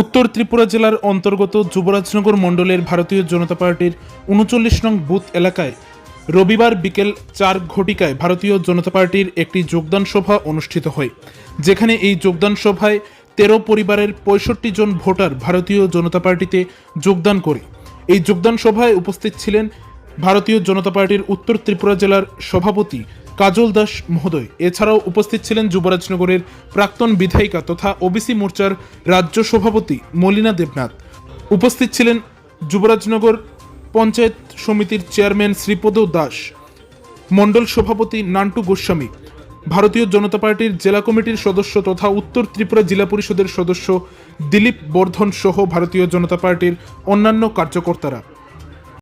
উত্তর ত্রিপুরা জেলার অন্তর্গত যুবরাজনগর মণ্ডলের ভারতীয় জনতা পার্টির উনচল্লিশ নং বুথ এলাকায় রবিবার বিকেল চার ঘটিকায় ভারতীয় জনতা পার্টির একটি যোগদান সভা অনুষ্ঠিত হয়, যেখানে এই যোগদান সভায় তেরো পরিবারের পঁয়ষট্টি জন ভোটার ভারতীয় জনতা পার্টিতে যোগদান করে। এই যোগদান সভায় উপস্থিত ছিলেন ভারতীয় জনতা পার্টির উত্তর ত্রিপুরা জেলার সভাপতি কাজল দাস মহোদয়। এছাড়াও উপস্থিত ছিলেন যুবরাজনগরের প্রাক্তন বিধায়িকা তথা ওবিসি মোর্চার রাজ্য সভাপতি মলিনা দেবনাথ। উপস্থিত ছিলেন যুবরাজনগর পঞ্চায়েত সমিতির চেয়ারম্যান শ্রীপদ দাস, মণ্ডল সভাপতি নান্টু গোস্বামী, ভারতীয় জনতা পার্টির জেলা কমিটির সদস্য তথা উত্তর ত্রিপুরা জেলা পরিষদের সদস্য দিলীপ বর্ধন সহ ভারতীয় জনতা পার্টির অন্যান্য কার্যকর্তারা।